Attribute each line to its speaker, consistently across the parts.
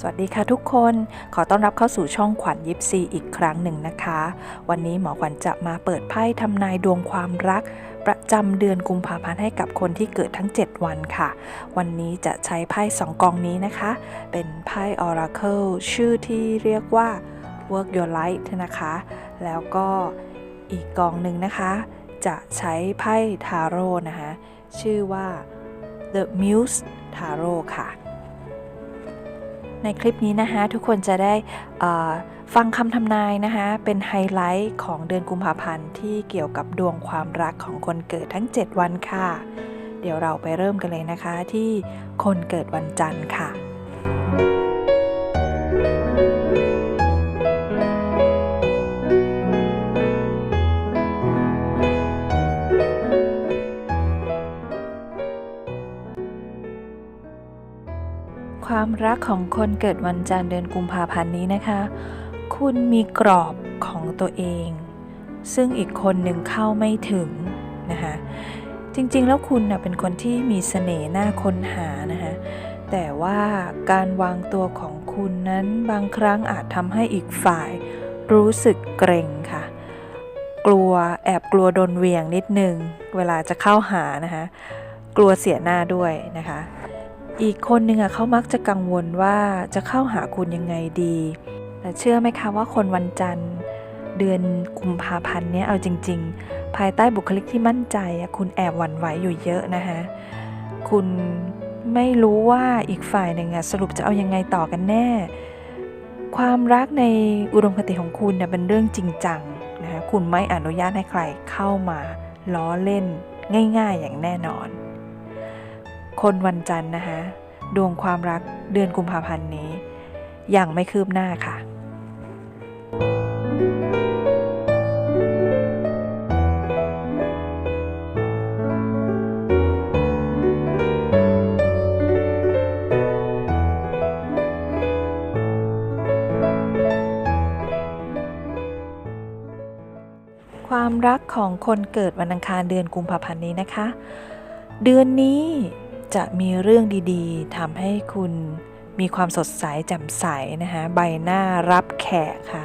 Speaker 1: สวัสดีค่ะทุกคน ขอต้อนรับเข้าสู่ช่องขวัญยิปซีอีกครั้งหนึ่งนะคะ วันนี้หมอขวัญจะมาเปิดไพ่ทำนายดวงความรัก ประจำเดือนกุมภาพันธ์ให้กับคนที่เกิดทั้ง 7 วันค่ะ วันนี้จะใช้ไพ่สองกองนี้นะคะ เป็นไพ่ Oracle ชื่อที่เรียกว่า Work Your Light นะคะ แล้วก็อีกกองหนึ่งนะคะ จะใช้ไพ่ทาโร่นะคะ ชื่อว่า The Muse Tarot ค่ะ ในคลิปนี้นะคะทุกคนจะได้ฟังคำทำนายนะคะเป็นไฮไลท์ของเดือนกุมภาพันธ์ที่เกี่ยวกับดวงความรักของคนเกิดทั้ง 7 วันค่ะ เดี๋ยวเราไปเริ่มกันเลยนะคะที่คนเกิดวันจันทร์ค่ะ รักของคนเกิดวันจันทร์เดือนกุมภาพันธ์นี้นะคะ คุณมีกรอบของตัวเอง ซึ่งอีกคนหนึ่งเข้าไม่ถึงนะคะจริงๆ แล้วคุณนะเป็นคนที่มีเสน่ห์น่าค้นหานะคะแต่ว่าการวางตัวของคุณนั้นบางครั้งอาจทำให้อีกฝ่ายรู้สึกเกรงค่ะ กลัวแอบกลัวโดนเวียงนิดนึง เวลาจะเข้าหานะคะ กลัวเสียหน้าด้วยนะคะ อีกคนหนึ่งอะเขามักจะกังวลว่าจะเข้าหาคุณยังไงดี แต่เชื่อไหมคะว่าคนวันจันทร์ เดือนกุมภาพันธ์เนี้ยเอาจริง ๆ ภายใต้บุคลิกที่มั่นใจอะคุณแอบหวั่นไหวอยู่เยอะนะคะคุณไม่รู้ว่าอีกฝ่ายหนึ่งอะสรุปจะเอายังไงต่อกันแน่ ความรักในอุดมคติของคุณเนี่ยเป็นเรื่องจริงจังนะคะคุณไม่อนุญาตให้ใครเข้ามาล้อเล่นง่าย ๆ อย่างแน่นอน คนวันจันทร์นะคะ ดวงความรักเดือนกุมภาพันธ์นี้ยังไม่คืบหน้าค่ะ ความรักของคนเกิดวันอังคารเดือนกุมภาพันธ์นี้นะคะ เดือนนี้ จะมีเรื่องดีๆทำให้คุณมีความสดใสแจ่มใสนะคะใบหน้ารับแขกค่ะ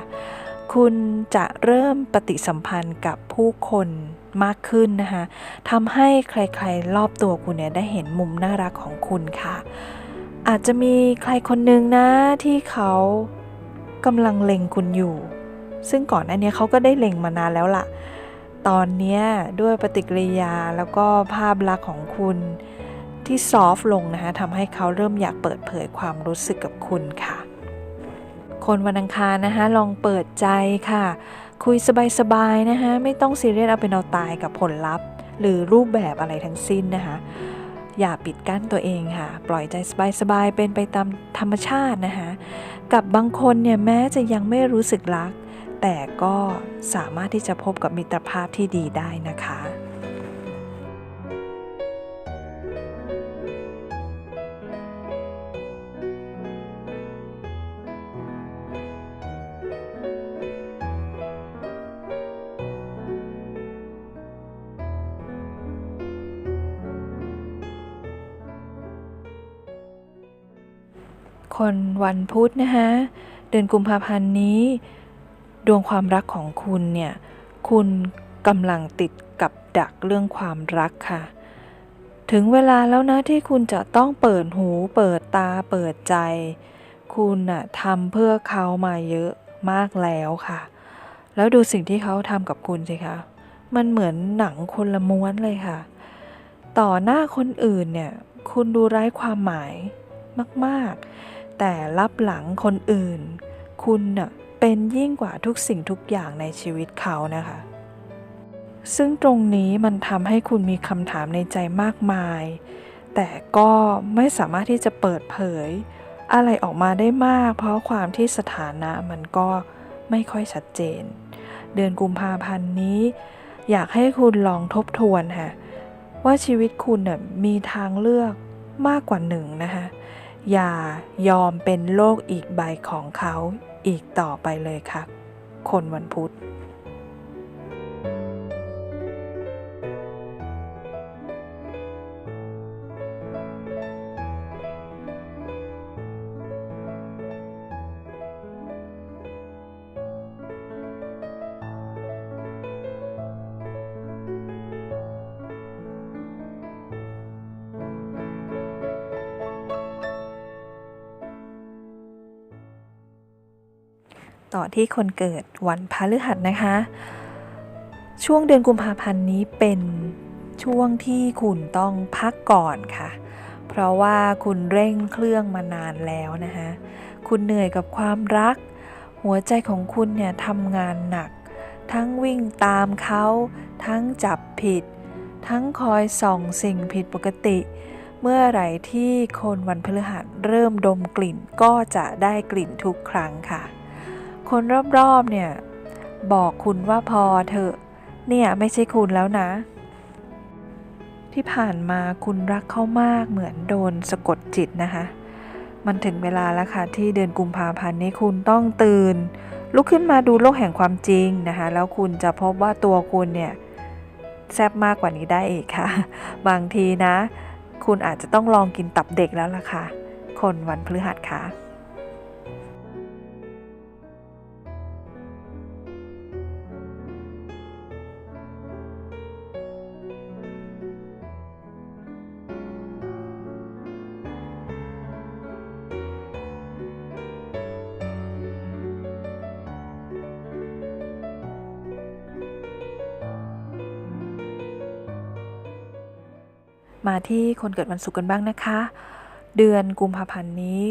Speaker 1: คุณจะเริ่มปฏิสัมพันธ์กับผู้คนมากขึ้นนะคะทำให้ใครๆ รอบตัวคุณเนี่ยได้เห็นมุมน่ารักของคุณค่ะ อาจจะมีใครคนหนึ่งนะที่เขากำลังเล็งคุณอยู่ ซึ่งก่อนหน้านี้เขาก็ได้เล็งมานานแล้วล่ะ ตอนนี้ด้วยปฏิกิริยาแล้วก็ภาพลักษณ์ของคุณ ที่ซอฟต์ลงนะคะทำให้เขาเริ่มอยากเปิดเผยความรู้สึกกับคุณค่ะ คนวันอังคารนะคะลองเปิดใจค่ะ คุยสบายๆนะคะไม่ต้องซีเรียสเอาเป็นเอาตายกับผลลัพธ์ หรือรูปแบบอะไรทั้งสิ้นนะคะอย่าปิดกั้นตัวเองค่ะ ปล่อยใจสบายๆ เป็นไปตามธรรมชาตินะคะกับบางคนเนี่ยแม้จะยังไม่รู้สึกรัก แต่ก็สามารถที่จะพบกับมิตรภาพที่ดีได้นะคะ คนวันพุธนะคะ เดือนกุมภาพันธ์นี้ ดวงความรักของคุณเนี่ย คุณกำลังติดกับดักเรื่องความรักค่ะ ถึงเวลาแล้วนะที่คุณจะต้องเปิดหู เปิดตา เปิดใจ คุณน่ะทำเพื่อเขามาเยอะมากแล้วค่ะ แล้วดูสิ่งที่เขาทำกับคุณสิคะมันเหมือนหนังคนละม้วนเลยค่ะ ต่อหน้าคนอื่นเนี่ย คุณดูไร้ความหมายมาก ๆ แต่รับหลังคนอื่น คุณน่ะเป็นยิ่งกว่าทุกสิ่งทุกอย่างในชีวิตเขานะคะ ซึ่งตรงนี้มันทำให้คุณมีคำถามในใจมากมาย แต่ก็ไม่สามารถที่จะเปิดเผย อะไรออกมาได้มาก เพราะความที่สถานะมันก็ไม่ค่อยชัดเจน เดือนกุมภาพันธ์นี้ อยากให้คุณลองทบทวนค่ะว่าชีวิตคุณน่ะมีทางเลือกมากกว่าหนึ่งนะคะ อย่ายอมเป็นโลกอีกใบของเขาอีกต่อไปเลยค่ะ คนวันพุธ ต่อที่คนเกิดวันพฤหัสนะคะ ช่วงเดือนกุมภาพันธ์นี้เป็นช่วงที่คุณต้องพักก่อนค่ะ เพราะว่าคุณเร่งเครื่องมานานแล้วนะคะ คุณเหนื่อยกับความรัก หัวใจของคุณเนี่ยทำงานหนัก ทั้งวิ่งตามเขา ทั้งจับผิด ทั้งคอยส่องสิ่งผิดปกติ เมื่อไหร่ที่คนวันพฤหัสเริ่มดมกลิ่นก็จะได้กลิ่นทุกครั้งค่ะ คนรอบๆเนี่ย บอกคุณว่าพอเถอะ เนี่ยไม่ใช่คุณแล้วนะ ที่ผ่านมาคุณรักเขามากเหมือนโดนสะกดจิตนะคะ มันถึงเวลาแล้วค่ะที่เดือนกุมภาพันธ์นี้คุณต้องตื่น ลุกขึ้นมาดูโลกแห่งความจริงนะคะ แล้วคุณจะพบว่าตัวคุณเนี่ยแซ่บมากกว่านี้ได้อีกค่ะ บางทีนะ คุณอาจจะต้องลองกินตับเด็กแล้วล่ะค่ะ คนวันพฤหัสค่ะ มาที่คนเกิดวันศุกร์กันบ้างนะคะ เดือนกุมภาพันธ์นี้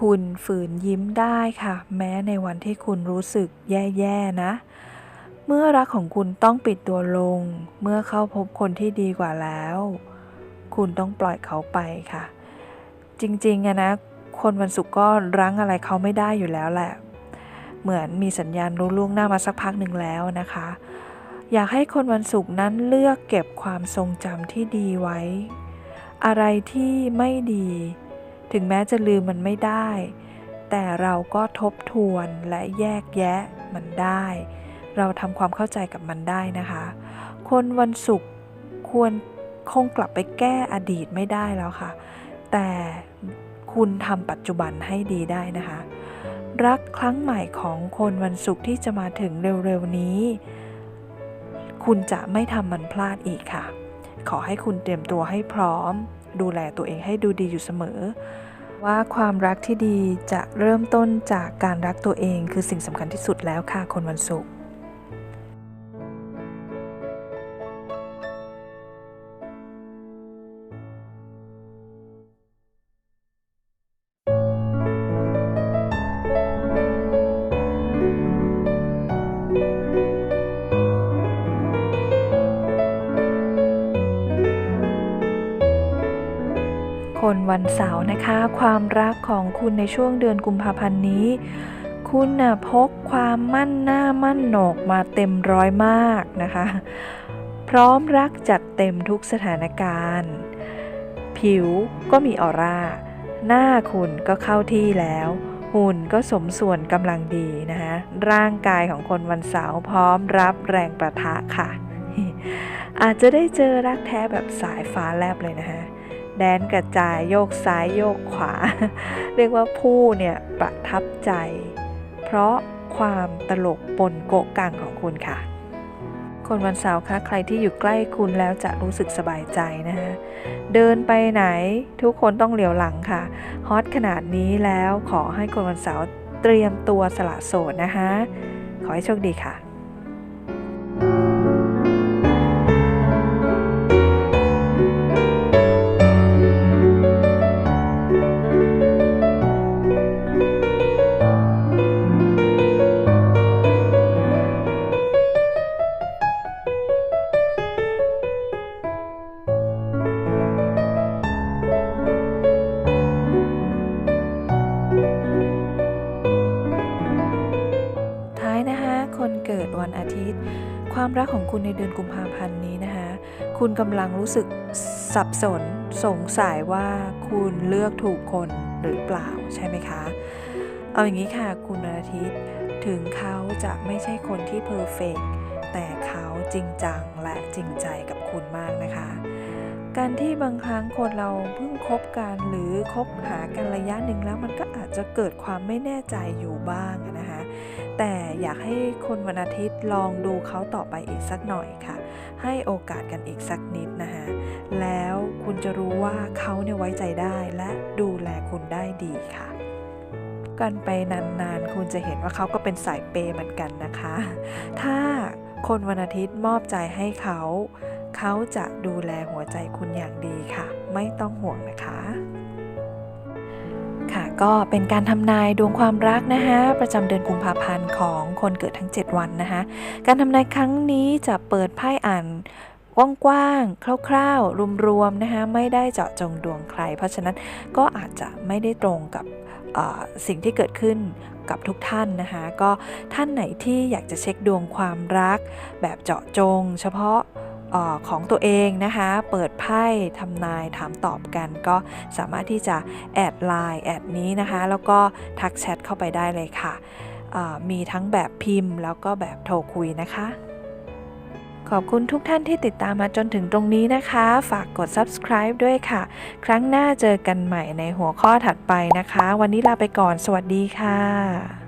Speaker 1: คุณฝืนยิ้มได้ค่ะ แม้ในวันที่คุณรู้สึกแย่ๆนะ เมื่อรักของคุณต้องปิดตัวลง เมื่อเข้าพบคนที่ดีกว่าแล้ว คุณต้องปล่อยเขาไปค่ะ จริงๆอะนะ คนวันศุกร์ก็รั้งอะไรเขาไม่ได้อยู่แล้วแหละ เหมือนมีสัญญาณรู้ล่วงหน้ามาสักพักหนึ่งแล้วนะคะ อยากให้คนวันศุกร์นั้นเลือกเก็บความทรงจำที่ดีไว้ อะไรที่ไม่ดี ถึงแม้จะลืมมันไม่ได้ แต่เราก็ทบทวนและแยกแยะมันได้ เราทำความเข้าใจกับมันได้นะคะ คนวันศุกร์ควรคงกลับไปแก้อดีตไม่ได้แล้วค่ะ แต่คุณทำปัจจุบันให้ดีได้นะคะ รักครั้งใหม่ของคนวันศุกร์ที่จะมาถึงเร็วๆนี้ คุณจะไม่ทำมันพลาดอีกค่ะ ขอให้คุณเตรียมตัวให้พร้อม ดูแลตัวเองให้ดูดีอยู่เสมอ ว่าความรักที่ดีจะเริ่มต้นจากการรักตัวเองคือสิ่งสำคัญที่สุดแล้วค่ะคนวันศุกร์ คนวันเสาร์นะคะ ความรักของคุณในช่วงเดือนกุมภาพันธ์นี้ คุณน่ะพกความมั่นหน้ามั่นหนกมาเต็มร้อยมากนะคะ พร้อมรักจัดเต็มทุกสถานการณ์ ผิวก็มีออร่า หน้าคุณก็เข้าที่แล้วหุ่นก็สมส่วนกำลังดีนะคะร่างกายของคนวันเสาร์พร้อมรับแรงประทะค่ะ อาจจะได้เจอรักแท้แบบสายฟ้าแลบเลยนะคะ แดนกระจายโยกซ้ายโยกขวา เรียกว่าผู้เนี่ยประทับใจ เพราะความตลกปนโกะกังของคุณค่ะ คนวันเสาร์คะใครที่อยู่ใกล้คุณแล้วจะรู้สึกสบายใจนะคะเดินไปไหนทุกคนต้องเหลียวหลังค่ะฮอตขนาดนี้แล้วขอให้คนวันเสาร์เตรียมตัวสละโสดนะคะ ขอให้โชคดีค่ะ คนเกิดวันอาทิตย์ ความรักของคุณในเดือนกุมภาพันธ์นี้นะคะ คุณกำลังรู้สึกสับสนสงสัยว่าคุณเลือกถูกคนหรือเปล่าใช่ไหมคะ เอาอย่างนี้ค่ะคุณวันอาทิตย์ถึงเขาจะไม่ใช่คนที่เพอร์เฟกแต่เขาจริงจังและจริงใจกับคุณมากนะคะ การที่บางครั้งคนเราเพิ่งคบกันหรือคบหากันระยะหนึ่งแล้วมันก็อาจจะเกิดความไม่แน่ใจอยู่บ้างนะคะแต่อยากให้คนวันอาทิตย์ลองดูเขาต่อไปอีกสักหน่อยค่ะ ให้โอกาสกันอีกสักนิดนะคะแล้วคุณจะรู้ว่าเขาเนี่ยไว้ใจได้และดูแลคุณได้ดีค่ะก็กันไปนานๆ คุณจะเห็นว่าเขาก็เป็นสายเปย์เหมือนกันนะคะ ถ้าคนวันอาทิตย์มอบใจให้เขา เขาจะดูแลหัวใจคุณอย่างดีค่ะ ไม่ต้องห่วงนะคะ ค่ะก็เป็นการทำนายดวงความรักนะคะประจำเดือนกุมภาพันธ์ของคนเกิดทั้ง 7 วันนะคะการทำนายครั้งนี้จะเปิดไพ่อ่านกว้างๆ คร่าวๆ รวมๆ นะคะ ไม่ได้เจาะจงดวงใคร เพราะฉะนั้นก็อาจจะไม่ได้ตรงกับสิ่งที่เกิดขึ้นกับทุกท่านนะคะ ก็ท่านไหนที่อยากจะเช็คดวงความรัก แบบเจาะจง เฉพาะ ออของตัวเองนะคะ เปิดไพ่ทำนายถามตอบกัน ก็สามารถที่จะแอดไลน์แอดนี้นะคะ แล้วก็ทักแชทเข้าไปได้เลยค่ะ มีทั้งแบบพิมพ์ แล้วก็แบบโทรคุยนะคะ ขอบคุณทุกท่านที่ติดตามมาจนถึงตรงนี้นะคะ ฝากกด subscribe ด้วยค่ะ ครั้งหน้าเจอกันใหม่ในหัวข้อถัดไปนะคะ วันนี้ลาไปก่อน สวัสดีค่ะ